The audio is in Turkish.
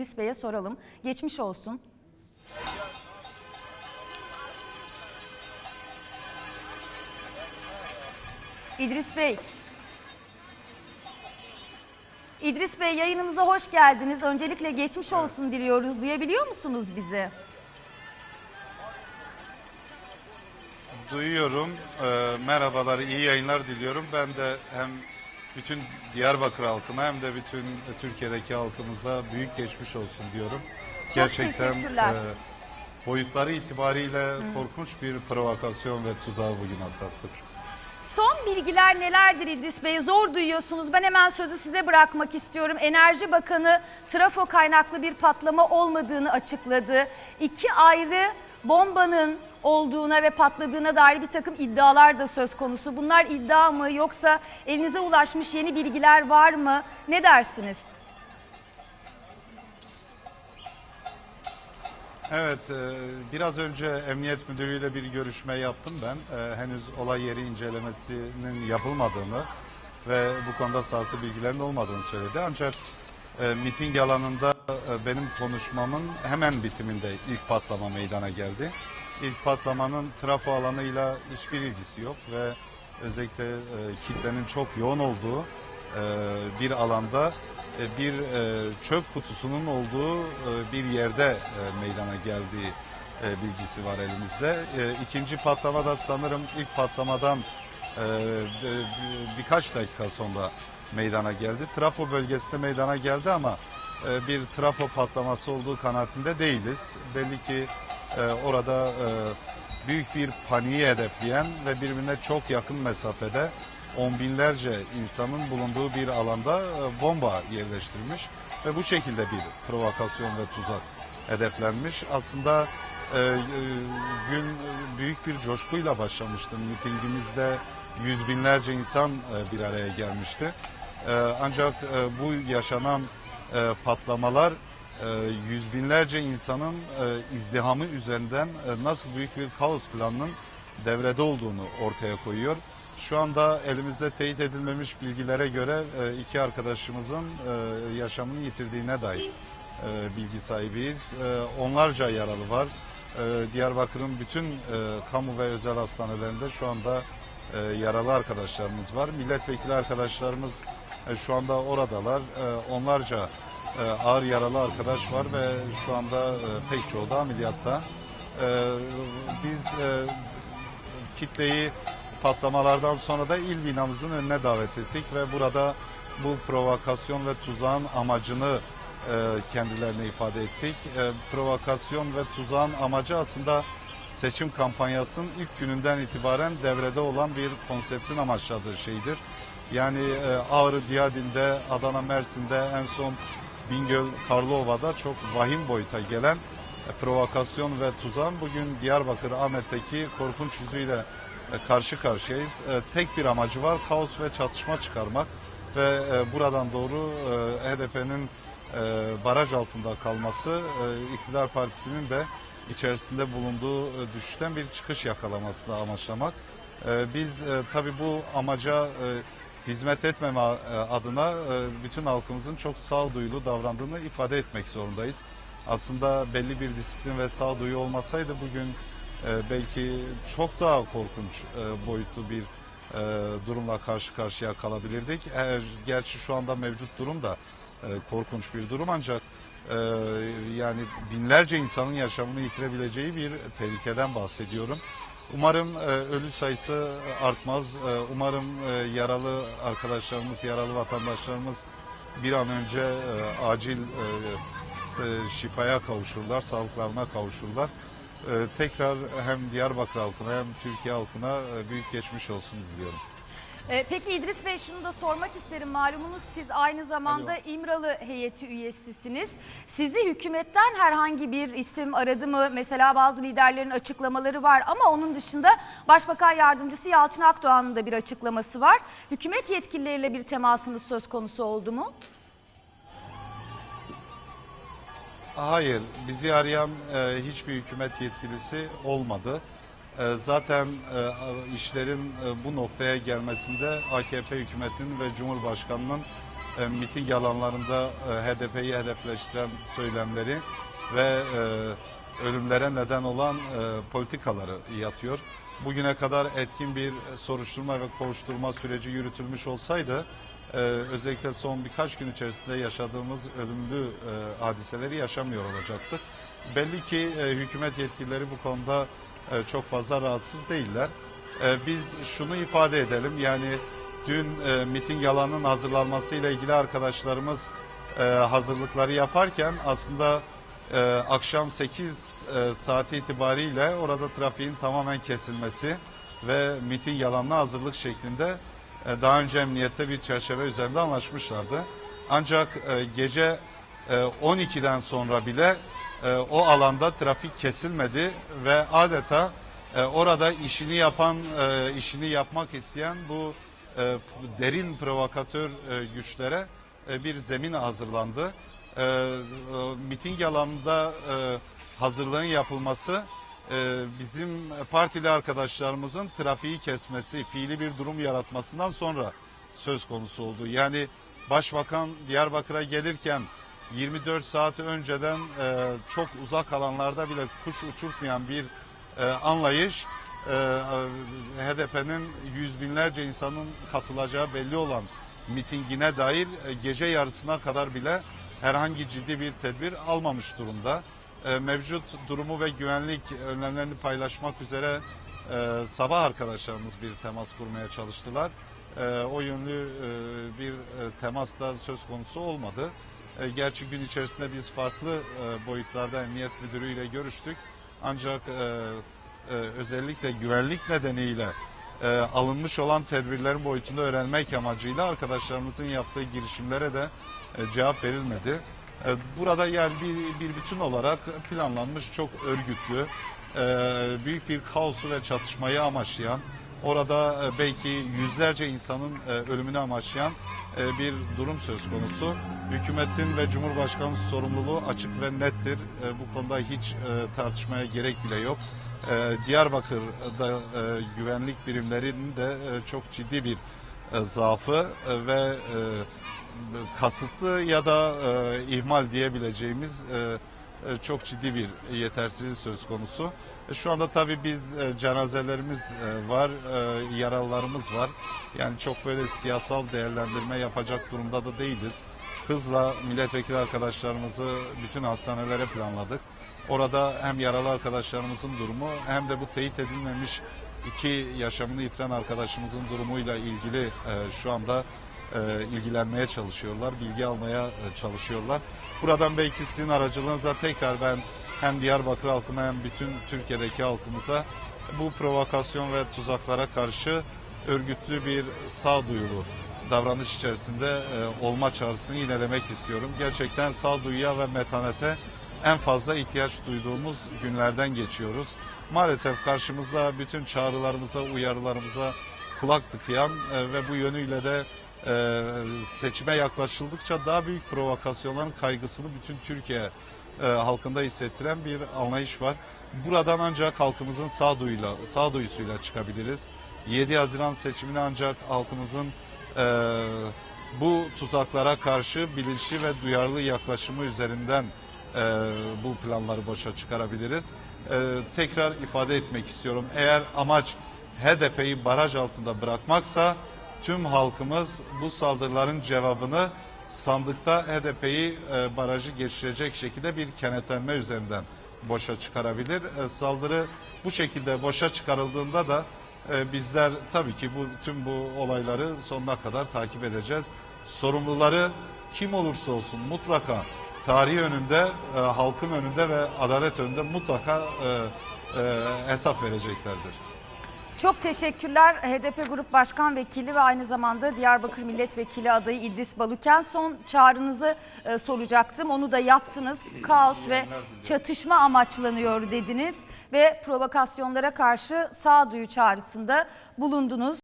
İdris Bey'e soralım. Geçmiş olsun. İdris Bey. İdris Bey yayınımıza hoş geldiniz. Öncelikle geçmiş olsun diliyoruz. Duyabiliyor musunuz bizi? Duyuyorum. Ee, merhabalar, iyi yayınlar diliyorum. Ben de hem bütün Diyarbakır halkına hem de bütün Türkiye'deki halkımıza büyük geçmiş olsun diyorum. Çok teşekkürler. e, boyutları itibariyle korkunç bir provokasyon ve tuzağı bugün atlattık. Son bilgiler nelerdir İdris Bey? Zor duyuyorsunuz. Ben hemen sözü size bırakmak istiyorum. Enerji Bakanı trafo kaynaklı bir patlama olmadığını açıkladı. İki ayrı bombanın olduğuna ve patladığına dair bir takım iddialar da söz konusu. Bunlar iddia mı yoksa elinize ulaşmış yeni bilgiler var mı? Ne dersiniz? Evet, e, biraz önce Emniyet Müdürü'yle bir görüşme yaptım ben. E, henüz olay yeri incelemesinin yapılmadığını ve bu konuda sağlıklı bilgilerin olmadığını söyledi. Ancak e, miting alanında benim konuşmamın hemen bitiminde ilk patlama meydana geldi. İlk patlamanın trafo alanıyla hiçbir ilgisi yok ve özellikle e, kitlenin çok yoğun olduğu e, bir alanda e, bir e, çöp kutusunun olduğu e, bir yerde e, meydana geldiği e, bilgisi var elimizde. E, İkinci patlama da sanırım ilk patlamadan e, bir- bir- birkaç dakika sonra meydana geldi. Trafo bölgesinde meydana geldi ama e, bir trafo patlaması olduğu kanaatinde değiliz. Belli ki e, orada e, büyük bir paniği hedefleyen ve birbirine çok yakın mesafede on binlerce insanın bulunduğu bir alanda e, bomba yerleştirilmiş ve bu şekilde bir provokasyon ve tuzak hedeflenmiş. Aslında e, gün büyük bir coşkuyla başlamıştı. Mitingimizde yüz binlerce insan e, bir araya gelmişti. E, ancak e, bu yaşanan e, patlamalar e, yüz binlerce insanın e, izdihamı üzerinden e, nasıl büyük bir kaos planının devrede olduğunu ortaya koyuyor. Şu anda elimizde teyit edilmemiş bilgilere göre e, iki arkadaşımızın e, yaşamını yitirdiğine dair e, bilgi sahibiyiz. E, Onlarca yaralı var. E, Diyarbakır'ın bütün e, kamu ve özel hastanelerinde şu anda e, yaralı arkadaşlarımız var. Milletvekili arkadaşlarımız e, şu anda oradalar. E, Onlarca e, ağır yaralı arkadaş var ve şu anda e, pek çoğu da ameliyatta. Biz kitleyi patlamalardan sonra da il binamızın önüne davet ettik ve burada bu provokasyon ve tuzağın amacını kendilerine ifade ettik. Provokasyon ve tuzağın amacı aslında seçim kampanyasının ilk gününden itibaren devrede olan bir konseptin amaçladığı şeydir. Yani e, Ağrı, Diyadil'de, Adana, Mersin'de en son Bingöl, Karlova'da çok vahim boyuta gelen e, provokasyon ve tuzağın bugün Diyarbakır, Ahmet'teki korkunç yüzüyle e, karşı karşıyayız. E, Tek bir amacı var, kaos ve çatışma çıkarmak ve e, buradan doğru e, HDP'nin e, baraj altında kalması, e, iktidar partisinin de içerisinde bulunduğu e, düşüşten bir çıkış yakalamasını amaçlamak. E, Biz e, tabii bu amaca e, hizmet etmeme e, adına e, bütün halkımızın çok sağduyulu davrandığını ifade etmek zorundayız. Aslında belli bir disiplin ve sağduyu olmasaydı bugün e, belki çok daha korkunç boyutlu bir durumla karşı karşıya kalabilirdik. Gerçi şu anda mevcut durum da korkunç bir durum ancak yani binlerce insanın yaşamını yitirebileceği bir tehlikeden bahsediyorum. Umarım e, ölü sayısı artmaz. E, umarım e, yaralı arkadaşlarımız, yaralı vatandaşlarımız bir an önce e, acil e, şifaya kavuşurlar, sağlıklarına kavuşurlar. E, tekrar hem Diyarbakır halkına hem Türkiye halkına e, büyük geçmiş olsun diliyorum. Ee, Peki İdris Bey şunu da sormak isterim. Malumunuz siz aynı zamanda. İmralı heyeti üyesisiniz. Sizi hükümetten herhangi bir isim aradı mı? Mesela bazı liderlerin açıklamaları var ama onun dışında Başbakan Yardımcısı Yalçın Akdoğan'ın da bir açıklaması var. Hükümet yetkilileriyle bir temasınız söz konusu oldu mu? Hayır, bizi arayan e, hiçbir hükümet yetkilisi olmadı. E, zaten e, işlerin e, bu noktaya gelmesinde AKP hükümetinin ve Cumhurbaşkanının e, miting alanlarında HDP'yi hedefleştiren söylemleri ve ölümlere neden olan politikaları yatıyor. Bugüne kadar etkin bir soruşturma ve kovuşturma süreci yürütülmüş olsaydı özellikle son birkaç gün içerisinde yaşadığımız ölümlü hadiseleri yaşamıyor olacaktık. Belli ki hükümet yetkilileri bu konuda e, çok fazla rahatsız değiller. E, biz şunu ifade edelim yani dün e, miting alanının hazırlanmasıyla ilgili arkadaşlarımız hazırlıkları yaparken aslında akşam 8 e, saati itibariyle orada trafiğin tamamen kesilmesi ve miting alanına hazırlık şeklinde daha önce emniyette bir çerçeve üzerinde anlaşmışlardı. Ancak gece e, 12'den sonra bile e, o alanda trafik kesilmedi ve adeta e, orada işini yapan, e, işini yapmak isteyen bu e, derin provokatör güçlere bir zemin hazırlandı. Miting alanında hazırlığın yapılması bizim partili arkadaşlarımızın trafiği kesmesi, fiili bir durum yaratmasından sonra söz konusu oldu. Yani Başbakan Diyarbakır'a gelirken 24 saat önceden e, çok uzak alanlarda bile kuş uçurtmayan bir e, anlayış e, HDP'nin yüz binlerce insanın katılacağı belli olan mitingine dair e, gece yarısına kadar bile herhangi ciddi bir tedbir almamış durumda. E, mevcut durumu ve güvenlik önlemlerini paylaşmak üzere e, sabah arkadaşlarımız bir temas kurmaya çalıştılar. E, o yönlü e, bir e, temas da söz konusu olmadı. E, gerçi gün içerisinde biz farklı e, boyutlarda emniyet müdürüyle görüştük. Ancak e, e, özellikle güvenlik nedeniyle e, alınmış olan tedbirlerin boyutunu öğrenmek amacıyla arkadaşlarımızın yaptığı girişimlere de e, cevap verilmedi. E, burada yani bir, bir bütün olarak planlanmış çok örgütlü, e, büyük bir kaosu ve çatışmayı amaçlayan, orada e, belki yüzlerce insanın e, ölümünü amaçlayan e, bir durum söz konusu. Hükümetin ve Cumhurbaşkanı sorumluluğu açık ve nettir. Bu konuda hiç tartışmaya gerek bile yok. Diyarbakır'da güvenlik birimlerinin de çok ciddi bir zaafı ve kasıtlı ya da ihmal diyebileceğimiz e, çok ciddi bir yetersizlik söz konusu. E, Şu anda tabii biz e, cenazelerimiz e, var, e, yaralılarımız var. Yani çok böyle siyasal değerlendirme yapacak durumda da değiliz. Hızla milletvekili arkadaşlarımızı bütün hastanelere planladık. Orada hem yaralı arkadaşlarımızın durumu hem de bu teyit edilmemiş iki yaşamını yitiren arkadaşımızın durumuyla ilgili e, şu anda e, ilgilenmeye çalışıyorlar, bilgi almaya e, çalışıyorlar. Buradan belki sizin aracılığınızla tekrar ben hem Diyarbakır halkına hem bütün Türkiye'deki halkımıza bu provokasyon ve tuzaklara karşı örgütlü bir sağduyulu davranış içerisinde e, olma çağrısını yinelemek istiyorum. Gerçekten sağduyuya ve metanete en fazla ihtiyaç duyduğumuz günlerden geçiyoruz. Maalesef karşımızda bütün çağrılarımıza, uyarılarımıza kulak tıkayan e, ve bu yönüyle de e, seçime yaklaşıldıkça daha büyük provokasyonların kaygısını bütün Türkiye e, halkında hissettiren bir anlayış var. Buradan ancak halkımızın sağduyuyla, sağduyusuyla çıkabiliriz. 7 Haziran seçimini ancak halkımızın e, bu tuzaklara karşı bilinçli ve duyarlı yaklaşımı üzerinden e, bu planları boşa çıkarabiliriz. E, tekrar ifade etmek istiyorum. Eğer amaç HDP'yi baraj altında bırakmaksa tüm halkımız bu saldırıların cevabını sandıkta HDP'yi e, barajı geçirecek şekilde bir kenetlenme üzerinden boşa çıkarabilir. E, saldırı bu şekilde boşa çıkarıldığında da e, bizler tabii ki bu tüm bu olayları sonuna kadar takip edeceğiz. Sorumluları kim olursa olsun mutlaka tarih önünde, e, halkın önünde ve adalet önünde mutlaka e, e, hesap vereceklerdir. Çok teşekkürler HDP Grup Başkan Vekili ve aynı zamanda Diyarbakır Milletvekili adayı İdris Baluken. Son çağrınızı e, soracaktım. Onu da yaptınız. Kaos ve çatışma amaçlanıyor dediniz ve provokasyonlara karşı sağduyu çağrısında bulundunuz.